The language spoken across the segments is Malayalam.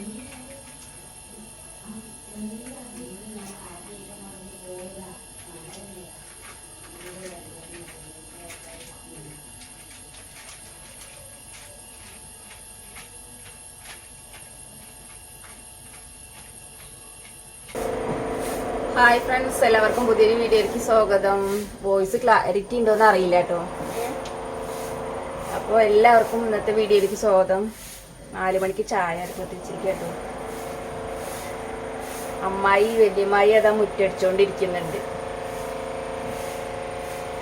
ഹായ് ഫ്രണ്ട്സ് എല്ലാവർക്കും പുതിയൊരു വീഡിയോയിലേക്ക് സ്വാഗതം. വോയിസ് ക്ലാരിറ്റി ഉണ്ടോ എന്ന് അറിയില്ല കേട്ടോ. അപ്പോൾ എല്ലാവർക്കും ഇന്നത്തെ വീഡിയോയിലേക്ക് സ്വാഗതം. നാല് മണിക്ക് ചായ അടുപ്പത്ത് വെച്ചിരിക്കുക കേട്ടോ. അമ്മായി വലിയമ്മായി അതാ മുറ്റടിച്ചോണ്ടിരിക്കുന്നുണ്ട്.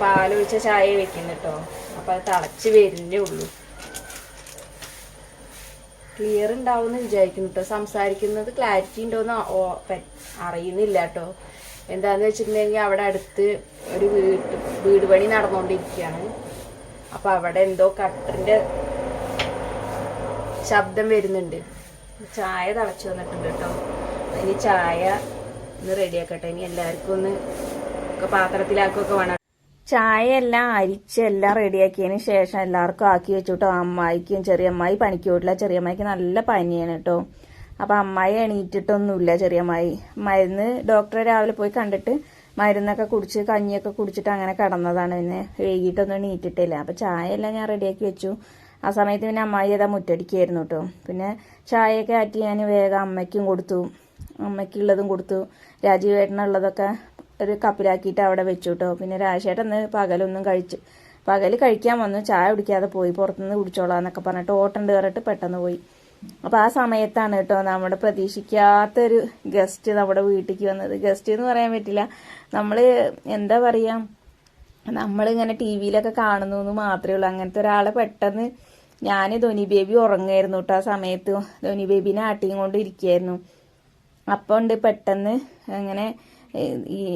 പാലൊഴിച്ച ചായ വെക്കുന്നു കേട്ടോ. അപ്പൊ അത് തിളച്ച് വരുന്നേ ഉള്ളൂ. ക്ലിയർ ഉണ്ടാവും വിചാരിക്കുന്നു കേട്ടോ. സംസാരിക്കുന്നത് ക്ലാരിറ്റി ഉണ്ടോന്ന് അറിയുന്നില്ല കേട്ടോ. എന്താന്ന് വെച്ചിട്ടുണ്ടെങ്കിൽ അവിടെ അടുത്ത് ഒരു വീട്ട് വീട് പണി നടന്നുകൊണ്ടിരിക്കുകയാണ് അപ്പൊ അവിടെ എന്തോ കട്ടറിന്റെ ശബ്ദം വരുന്നുണ്ട്. ചായ തിളച്ചു വന്നിട്ടുണ്ട് കേട്ടോ. ഇനി ചായ ഒന്ന് റെഡിയാക്കട്ടെ. ഇനി എല്ലാവർക്കും ഒന്ന് ഒക്കെ വേണം. ചായ എല്ലാം അരിച്ച് എല്ലാം റെഡിയാക്കിയതിന് ശേഷം എല്ലാവർക്കും ആക്കി വെച്ചു കേട്ടോ അമ്മായിക്കും ചെറിയമ്മായി പണിക്ക് പോയിട്ടില്ല. ചെറിയമ്മായിക്ക് നല്ല പനിയാണ് കേട്ടോ. അപ്പൊ അമ്മായി എണീറ്റിട്ടൊന്നുമില്ല ചെറിയ അമ്മായി മരുന്ന് ഡോക്ടറെ രാവിലെ പോയി കണ്ടിട്ട് മരുന്നൊക്കെ കുടിച്ച് കഞ്ഞിയൊക്കെ കുടിച്ചിട്ട് അങ്ങനെ കിടന്നതാണ്. പിന്നെ വൈകിട്ടൊന്നും എണീറ്റിട്ടില്ല. അപ്പൊ ചായ എല്ലാം ഞാൻ റെഡിയാക്കി വെച്ചു. ആ സമയത്ത് പിന്നെ അമ്മായി അതാ മുറ്റടിക്കായിരുന്നു കേട്ടോ പിന്നെ ചായയൊക്കെ ആറ്റി ഞാൻ വേഗം അമ്മയ്ക്കും കൊടുത്തു. അമ്മയ്ക്കുള്ളതും കൊടുത്തു. രാജീവേട്ടനുള്ളതൊക്കെ ഒരു കപ്പിലാക്കിയിട്ട് അവിടെ വെച്ചു കേട്ടോ പിന്നെ രാജേട്ടൻ പകലൊന്നും കഴിച്ചു പകൽ കഴിക്കാൻ വന്നു. ചായ കുടിക്കാതെ പോയി. പുറത്തുനിന്ന് കുടിച്ചോളാന്നൊക്കെ പറഞ്ഞിട്ട് ഓട്ടണ്ട് കയറിട്ട് പെട്ടെന്ന് പോയി. അപ്പൊ ആ സമയത്താണ് കേട്ടോ നമ്മുടെ പ്രതീക്ഷിക്കാത്തൊരു ഗസ്റ്റ് നമ്മുടെ വീട്ടിലേക്ക് വന്നത്. ഗസ്റ്റ് എന്ന് പറയാൻ പറ്റില്ല. നമ്മൾ എന്താ പറയാ? നമ്മളിങ്ങനെ ടി വിയിലൊക്കെ കാണുന്നു എന്ന് മാത്രമേ ഉള്ളൂ. അങ്ങനത്തെ ഒരാളെ പെട്ടെന്ന് ഞാൻ ധോനി ബേബി ഉറങ്ങായിരുന്നു കേട്ടോ ആ സമയത്ത്. ധോനി ബേബിനെ ആട്ടിയും കൊണ്ട് അപ്പോൾ ഉണ്ട് പെട്ടെന്ന് അങ്ങനെ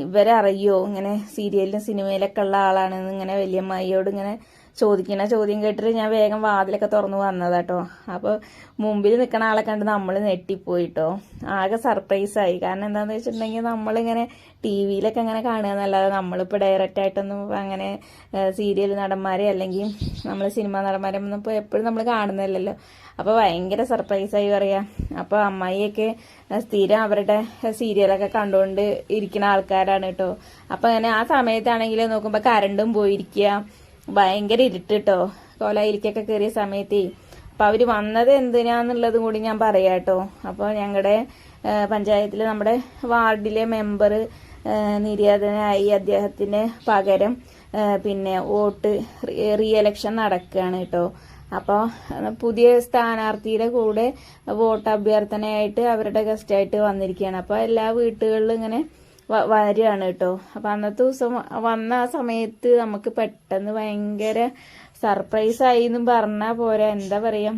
ഇവരറിയോ? ഇങ്ങനെ സീരിയലിലും സിനിമയിലൊക്കെ ഉള്ള ആളാണെന്ന് ഇങ്ങനെ വലിയമ്മയോട് ഇങ്ങനെ ചോദിക്കണ ചോദ്യം കേട്ടിട്ട് ഞാൻ വേഗം വാതിലൊക്കെ തുറന്നു വന്നതാട്ടോ അപ്പോൾ മുമ്പിൽ നിൽക്കുന്ന ആളെ കണ്ട് നമ്മൾ നെട്ടിപ്പോയിട്ടോ ആകെ സർപ്രൈസായി കാരണം എന്താണെന്ന് വെച്ചിട്ടുണ്ടെങ്കിൽ നമ്മളിങ്ങനെ ടി വിയിലൊക്കെ അങ്ങനെ കാണുക എന്നല്ലാതെ നമ്മളിപ്പോൾ ഡയറക്റ്റ് ആയിട്ടൊന്നും അങ്ങനെ സീരിയൽ നടന്മാരെ അല്ലെങ്കിൽ നമ്മൾ സിനിമാ നടന്മാരെ ഒന്നും ഇപ്പോൾ എപ്പോഴും നമ്മൾ കാണുന്നില്ലല്ലോ അപ്പോൾ ഭയങ്കര സർപ്രൈസായി പറയാം. അപ്പോൾ അമ്മായിയൊക്കെ സ്ഥിരം അവരുടെ സീരിയലൊക്കെ കണ്ടുകൊണ്ട് ഇരിക്കുന്ന ആൾക്കാരാണ് കേട്ടോ അപ്പോൾ അങ്ങനെ ആ സമയത്താണെങ്കിൽ നോക്കുമ്പോൾ കരണ്ടും പോയിരിക്കുക ഭയങ്കര ഇരുട്ട് കേട്ടോ കോലായിരിക്കൊക്കെ കയറിയ സമയത്തേ. അപ്പോൾ അവർ വന്നത് എന്തിനാന്നുള്ളതും കൂടി ഞാൻ പറയാട്ടോ. കേട്ടോ അപ്പോൾ ഞങ്ങളുടെ പഞ്ചായത്തിൽ നമ്മുടെ വാർഡിലെ മെമ്പർ നിര്യാതനായി അദ്ദേഹത്തിന് പകരം പിന്നെ വോട്ട് റീ എലക്ഷൻ നടക്കുകയാണ് കേട്ടോ അപ്പോൾ പുതിയ സ്ഥാനാർത്ഥിയുടെ കൂടെ വോട്ട് അഭ്യർത്ഥനയായിട്ട് അവരുടെ ഗസ്റ്റായിട്ട് വന്നിരിക്കുകയാണ് അപ്പോൾ എല്ലാ വീട്ടുകളിലും ഇങ്ങനെ വരികയാണ് കേട്ടോ അപ്പം അന്നത്തെ ദിവസം വന്ന ആ സമയത്ത് നമുക്ക് പെട്ടെന്ന് ഭയങ്കര സർപ്രൈസ് ആയി എന്നും പറഞ്ഞാൽ പോരാ. എന്താ പറയാ?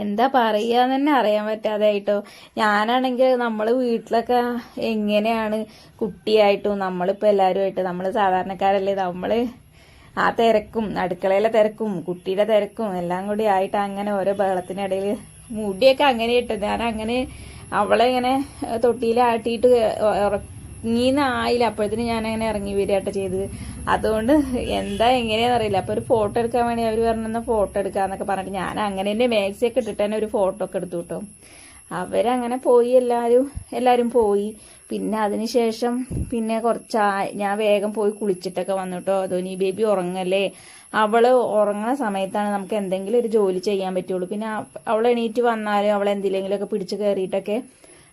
എന്താ പറയാന്ന് തന്നെ അറിയാൻ പറ്റാതായിട്ടോ ഞാനാണെങ്കിൽ നമ്മൾ വീട്ടിലൊക്കെ എങ്ങനെയാണ് കുട്ടിയായിട്ടും നമ്മളിപ്പോൾ എല്ലാവരുമായിട്ട് നമ്മൾ സാധാരണക്കാരല്ലേ നമ്മൾ ആ തിരക്കും അടുക്കളയിലെ തിരക്കും കുട്ടിയുടെ തിരക്കും എല്ലാം കൂടി ആയിട്ട് അങ്ങനെ ഓരോ ബഹളത്തിനിടയിൽ മുടിയൊക്കെ അങ്ങനെ ഇട്ടു ഞാൻ അങ്ങനെ അവളെ ഇങ്ങനെ തൊട്ടിയിലാട്ടിയിട്ട് ഉറങ്ങിന്നായില്ല അപ്പോഴത്തേന് ഞാൻ അങ്ങനെ ഇറങ്ങി വരികട്ടെ ചെയ്തത്. അതുകൊണ്ട് എന്താ എങ്ങനെയാന്ന് അറിയില്ല. അപ്പൊ ഒരു ഫോട്ടോ എടുക്കാൻ വേണ്ടി അവർ പറഞ്ഞ ഫോട്ടോ എടുക്കാന്നൊക്കെ പറഞ്ഞിട്ട് ഞാൻ അങ്ങനെ തന്നെ മാക്സി ഒക്കെ ഇട്ടിട്ട് തന്നെ ഒരു ഫോട്ടോ ഒക്കെ എടുത്തു കേട്ടോ. അവരങ്ങനെ പോയി എല്ലാവരും എല്ലാവരും പോയി. പിന്നെ അതിനുശേഷം പിന്നെ കുറച്ച് ഞാൻ വേഗം പോയി കുളിച്ചിട്ടൊക്കെ വന്നിട്ടോ. ധോനി ബേബി ഉറങ്ങല്ലേ? അവൾ ഉറങ്ങുന്ന സമയത്താണ് നമുക്ക് എന്തെങ്കിലും ഒരു ജോലി ചെയ്യാൻ പറ്റുള്ളൂ. പിന്നെ അവൾ എണീറ്റ് വന്നാലും അവൾ എന്തിലെങ്കിലുമൊക്കെ പിടിച്ച് കയറിയിട്ടൊക്കെ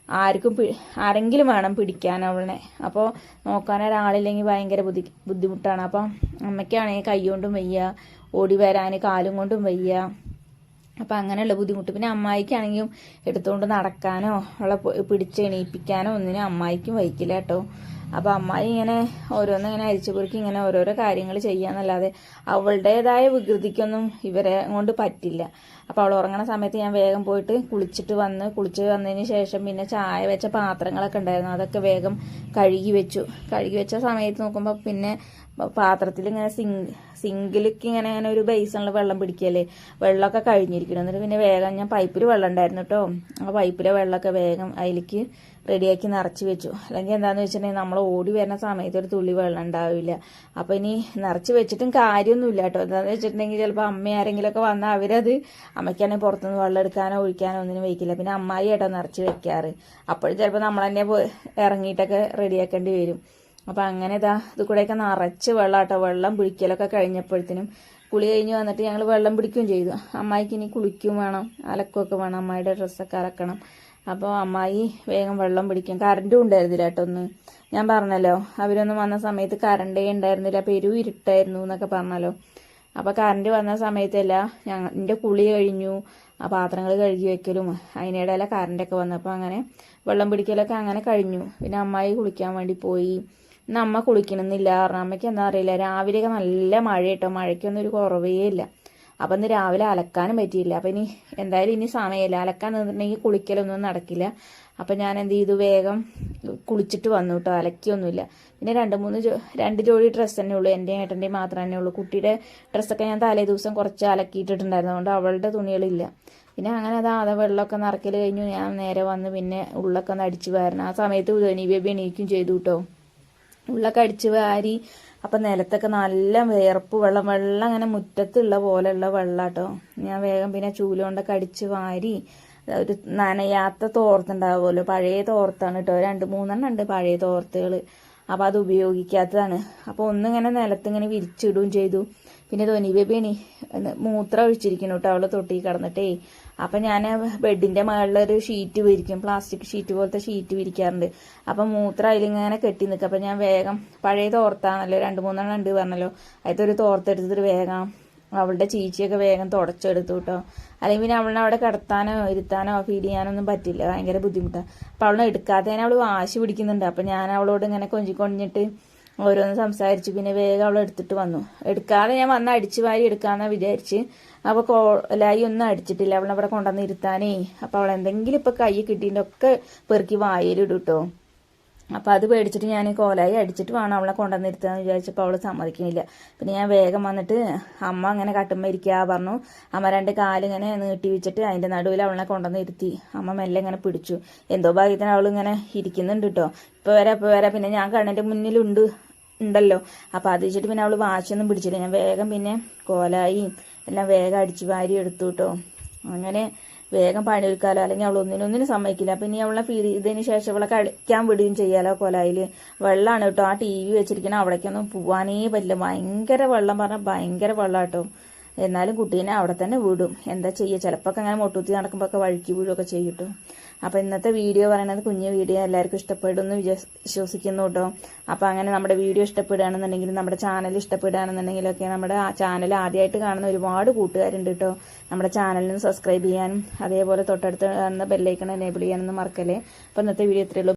ആർക്കും ആരെങ്കിലും വേണം പിടിക്കാൻ അവളെ. അപ്പോൾ നോക്കാൻ ഒരാളില്ലെങ്കിൽ ഭയങ്കര ബുദ്ധി ബുദ്ധിമുട്ടാണ്. അപ്പം അമ്മയ്ക്കാണെങ്കിൽ കൈ കൊണ്ടും വയ്യ ഓടി വരാൻ കാലും കൊണ്ടും വയ്യ. അപ്പം അങ്ങനെയുള്ള ബുദ്ധിമുട്ട്. പിന്നെ അമ്മായിക്കാണെങ്കിലും എടുത്തുകൊണ്ട് നടക്കാനോ ഉള്ള പിടിച്ച് എണീപ്പിക്കാനോ ഒന്നിനും അമ്മായിക്കും വഹിക്കില്ല കേട്ടോ. അപ്പം അമ്മായി ഇങ്ങനെ ഓരോന്നും ഇങ്ങനെ അരിച്ചു കുറുക്കി ഇങ്ങനെ ഓരോരോ കാര്യങ്ങൾ ചെയ്യാന്നല്ലാതെ അവളുടേതായ വികൃതിക്കൊന്നും ഇവരെ കൊണ്ട് പറ്റില്ല. അപ്പോൾ അവൾ ഉറങ്ങണ സമയത്ത് ഞാൻ വേഗം പോയിട്ട് കുളിച്ചിട്ട് വന്ന് കുളിച്ച് വന്നതിന് ശേഷം പിന്നെ ചായ വെച്ച പാത്രങ്ങളൊക്കെ ഉണ്ടായിരുന്നു. അതൊക്കെ വേഗം കഴുകി വെച്ചു. കഴുകി വെച്ച സമയത്ത് നോക്കുമ്പോൾ പിന്നെ പാത്രത്തിൽ ഇങ്ങനെ സിങ്ക് സിങ്കിലേക്ക് ഇങ്ങനെ ഇങ്ങനെ ഒരു ബേസിനുള്ള വെള്ളം പിടിക്കല്ലേ? വെള്ളമൊക്കെ കഴിഞ്ഞിരിക്കണം എന്നിട്ട് പിന്നെ വേഗം ഞാൻ പൈപ്പിൽ വെള്ളം ഉണ്ടായിരുന്നു കേട്ടോ ആ പൈപ്പിലെ വെള്ളമൊക്കെ വേഗം അതിലേക്ക് റെഡിയാക്കി നിറച്ച് വെച്ചു. അല്ലെങ്കിൽ എന്താണെന്ന് വെച്ചിട്ടുണ്ടെങ്കിൽ നമ്മൾ ഓടി വരുന്ന സമയത്ത് ഒരു തുള്ളി വെള്ളം ഉണ്ടാവില്ല. അപ്പോൾ ഇനി നിറച്ച് വെച്ചിട്ടും കാര്യമൊന്നുമില്ല കേട്ടോ എന്താണെന്ന് വെച്ചിട്ടുണ്ടെങ്കിൽ ചിലപ്പോൾ അമ്മ ആരെങ്കിലുമൊക്കെ വന്നാൽ അവരത് അമ്മയ്ക്കാണെങ്കിൽ പുറത്തുനിന്ന് വെള്ളം എടുക്കാനോ ഒഴിക്കാനോ ഒന്നിനും വയ്ക്കില്ല. പിന്നെ അമ്മായി ഏട്ടോ നിറച്ച് വെക്കാറ്. അപ്പോഴും ചിലപ്പോൾ നമ്മൾ തന്നെ ഇറങ്ങിയിട്ടൊക്കെ റെഡിയാക്കേണ്ടി വരും. അപ്പം അങ്ങനെ ഇതാ ഇത് കൂടെയൊക്കെ നിറച്ച് വെള്ളം കേട്ടോ വെള്ളം പിടിക്കലൊക്കെ കഴിഞ്ഞപ്പോഴത്തേനും കുളി കഴിഞ്ഞ് വന്നിട്ട് ഞങ്ങൾ വെള്ളം പിടിക്കുകയും ചെയ്തു. അമ്മായിക്ക് ഇനി കുളിക്കും വേണം അലക്കുമൊക്കെ വേണം. അമ്മായിയുടെ ഡ്രസ്സൊക്കെ അലക്കണം. അപ്പോൾ അമ്മായി വേഗം വെള്ളം പിടിക്കും. കറണ്ടും ഉണ്ടായിരുന്നില്ല കേട്ടോ ഒന്ന്. ഞാൻ പറഞ്ഞല്ലോ അവരൊന്നും വന്ന സമയത്ത് കറണ്ടേ ഉണ്ടായിരുന്നില്ല. പെരു ഇരുട്ടായിരുന്നു എന്നൊക്കെ പറഞ്ഞല്ലോ. അപ്പോൾ കറണ്ട് വന്ന സമയത്തല്ല ഞങ്ങൾ എന്റെ കുളി കഴിഞ്ഞു. ആ പാത്രങ്ങൾ കഴുകി വെക്കലും അതിനിടയില കറണ്ടൊക്കെ വന്നപ്പോൾ അങ്ങനെ വെള്ളം പിടിക്കലൊക്കെ അങ്ങനെ കഴിഞ്ഞു. പിന്നെ അമ്മായി കുളിക്കാൻ വേണ്ടി പോയി. ഇന്ന് അമ്മ കുളിക്കണമെന്നില്ല കാരണം അമ്മയ്ക്ക് എന്താ അറിയില്ല. രാവിലെയൊക്കെ നല്ല മഴ കേട്ടോ മഴയ്ക്കൊന്നും ഒരു കുറവേ ഇല്ല. അപ്പം ഇന്ന് രാവിലെ അലക്കാനും പറ്റിയില്ല. അപ്പം ഇനി എന്തായാലും ഇനി സമയമില്ല. അലക്കാൻ നിന്നിട്ടുണ്ടെങ്കിൽ കുളിക്കലൊന്നും നടക്കില്ല. അപ്പം ഞാൻ എന്ത് ചെയ്തു? വേഗം കുളിച്ചിട്ട് വന്നു കേട്ടോ അലക്കിയൊന്നുമില്ല. പിന്നെ രണ്ട് മൂന്ന് രണ്ട് ജോഡി ഡ്രസ്സ് തന്നെ ഉള്ളൂ. എന്റെ ഏട്ടന്റെയും മാത്രമേ തന്നെ ഉള്ളൂ. കുട്ടിയുടെ ഡ്രസ്സൊക്കെ ഞാൻ തലേ ദിവസം കുറച്ച് അലക്കിയിട്ടിട്ടുണ്ടായിരുന്നു. അതുകൊണ്ട് അവളുടെ തുണികളില്ല. പിന്നെ അങ്ങനെ അതാ അതാ വെള്ളമൊക്കെ നിറക്കൽ കഴിഞ്ഞു. ഞാൻ നേരെ വന്ന് പിന്നെ ഉള്ളൊക്കെ ഒന്ന് അടിച്ച് വാരണം. ആ സമയത്ത് ഉദനി ബേബി എണീക്കും ചെയ്തു കേട്ടോ ഉള്ളൊക്കെ അടിച്ച് വാരി അപ്പം നിലത്തൊക്കെ നല്ല വേർപ്പ് വെള്ളം വെള്ളം അങ്ങനെ മുറ്റത്തുള്ള പോലെയുള്ള വെള്ളം കേട്ടോ ഞാൻ വേഗം പിന്നെ ചൂലുകൊണ്ടൊക്കെ അടിച്ച് വാരി ഒരു നനയാത്ത തോർത്തുണ്ടാവുമല്ലോ. പഴയ തോർത്താണ് കേട്ടോ രണ്ട് മൂന്നെണ്ണം ഉണ്ട് പഴയ തോർത്തുകൾ അപ്പം അത് ഉപയോഗിക്കാത്തതാണ്. അപ്പോൾ ഒന്നിങ്ങനെ നിലത്തിങ്ങനെ വിരിച്ചിടുകയും ചെയ്തു. പിന്നെ ധോനി ബേബിയാണ് മൂത്രം ഒഴിച്ചിരിക്കുന്നു കേട്ടോ അവളെ തൊട്ടി കിടന്നിട്ടേ. അപ്പം ഞാൻ ബെഡിന്റെ മുകളിലൊരു ഷീറ്റ് വിരിക്കും. പ്ലാസ്റ്റിക് ഷീറ്റ് പോലത്തെ ഷീറ്റ് വിരിക്കാറുണ്ട്. അപ്പം മൂത്രം അതിലിങ്ങനെ കെട്ടി നിൽക്കും. അപ്പം ഞാൻ വേഗം പഴയ തോർത്താണല്ലോ രണ്ട് മൂന്നെണ്ണം ഉണ്ട് പറഞ്ഞല്ലോ. അതിലൊരു തോർത്തെടുത്തിട്ട് വേഗം അവളുടെ ചീച്ചിയൊക്കെ വേഗം തുടച്ചെടുത്തു കേട്ടോ. അല്ലെങ്കിൽ പിന്നെ അവളിനെ അവിടെ കിടത്താനോ ഇരുത്താനോ ഫീഡ് ചെയ്യാനോ ഒന്നും പറ്റില്ല. ഭയങ്കര ബുദ്ധിമുട്ടാണ് അപ്പം അവളെ എടുക്കാത്തതിനെ അവൾ വാശി പിടിക്കുന്നുണ്ട്. അപ്പം ഞാൻ അവളോട് ഇങ്ങനെ കൊഞ്ചി ഓരോന്ന് സംസാരിച്ച്. പിന്നെ വേഗം അവൾ എടുത്തിട്ട് വന്നു. എടുക്കാതെ ഞാൻ വന്ന് അടിച്ചു വാരി എടുക്കാമെന്ന് വിചാരിച്ച്. അപ്പോൾ കോലായി ഒന്നും അടിച്ചിട്ടില്ല. അവളവിടെ കൊണ്ടുവന്ന് ഇരുത്താനേ. അപ്പോൾ അവൾ എന്തെങ്കിലും ഇപ്പം കൈ കിട്ടിയിട്ടൊക്കെ പെറുക്കി വായിലിടും കേട്ടോ. അപ്പം അത് പേടിച്ചിട്ട് ഞാൻ കോലായി അടിച്ചിട്ട് വേണം അവളെ കൊണ്ടുവന്നിരുത്താന്ന് വിചാരിച്ചപ്പോൾ അവൾ സമ്മതിക്കുന്നില്ല പിന്നെ ഞാൻ വേഗം വന്നിട്ട് അമ്മ അങ്ങനെ കട്ടുമ്പോ ഇരിക്കുക പറഞ്ഞു. അമ്മ രണ്ട് കാലിങ്ങനെ നീട്ടി വെച്ചിട്ട് അതിന്റെ നടുവിൽ അവളെ കൊണ്ടുവന്ന് ഇരുത്തി അമ്മ മെല്ലെ ഇങ്ങനെ പിടിച്ചു. എന്തോ ഭാഗ്യത്തിന് അവൾ ഇങ്ങനെ ഇരിക്കുന്നുണ്ട് കേട്ടോ ഇപ്പോൾ വരാ ഇപ്പോൾ വരാ പിന്നെ ഞാൻ കണ്ണിന്റെ മുന്നിലുണ്ട് ഉണ്ടല്ലോ. അപ്പോൾ അത് വെച്ചിട്ട് പിന്നെ അവൾ വാശിയൊന്നും പിടിച്ചില്ല. ഞാൻ വേഗം പിന്നെ കോലായി എല്ലാം വേഗം അടിച്ചു വാരി എടുത്തു കേട്ടോ അങ്ങനെ വേഗം പണിയെടുക്കാലോ അല്ലെങ്കിൽ അവൾ ഒന്നിനൊന്നിനും ഒന്നിനും സമ്മതിക്കില്ല. അപ്പം ഇനി അവളെ ഫീഡ് ഇതിന് ശേഷം അവളെ കളിക്കാൻ വിടുകയും ചെയ്യാലോ കൊലായിൽ വെള്ളമാണ് കേട്ടോ. ആ ടി വി വെച്ചിരിക്കണം അവിടേക്കൊന്നും പോവാനേ പറ്റില്ല. ഭയങ്കര വെള്ളം പറഞ്ഞാൽ ഭയങ്കര വെള്ളം കേട്ടോ. എന്നാലും കുട്ടീനെ അവിടെ തന്നെ വിടും. എന്താ ചെയ്യുക ചിലപ്പോൾ ഒക്കെ അങ്ങനെ മുട്ടുത്തി നടക്കുമ്പോൾ ഒക്കെ വഴുക്കി വീഴുകയൊക്കെ ചെയ്യും കേട്ടോ. അപ്പോൾ ഇന്നത്തെ വീഡിയോ പറയുന്നത് കുഞ്ഞു വീഡിയോ എല്ലാവർക്കും ഇഷ്ടപ്പെടുമെന്ന് വിശ്വസിക്കുന്നു കേട്ടോ. അപ്പോൾ അങ്ങനെ നമ്മുടെ വീഡിയോ ഇഷ്ടപ്പെടുകയാണെന്നുണ്ടെങ്കിൽ നമ്മുടെ ചാനൽ ഇഷ്ടപ്പെടുകയാണെന്നുണ്ടെങ്കിലൊക്കെ നമ്മുടെ ചാനൽ ആദ്യമായിട്ട് കാണുന്ന ഒരുപാട് കൂട്ടുകാരുണ്ട് കേട്ടോ. നമ്മുടെ ചാനലിന് സബ്സ്ക്രൈബ് ചെയ്യാനും അതേപോലെ തൊട്ടടുത്ത് കാണുന്ന ബെല്ലൈക്കൺ എനേബിൾ ചെയ്യാനൊന്നും മറക്കല്ലേ. അപ്പോൾ ഇന്നത്തെ വീഡിയോ ഇത്രയുള്ളൂ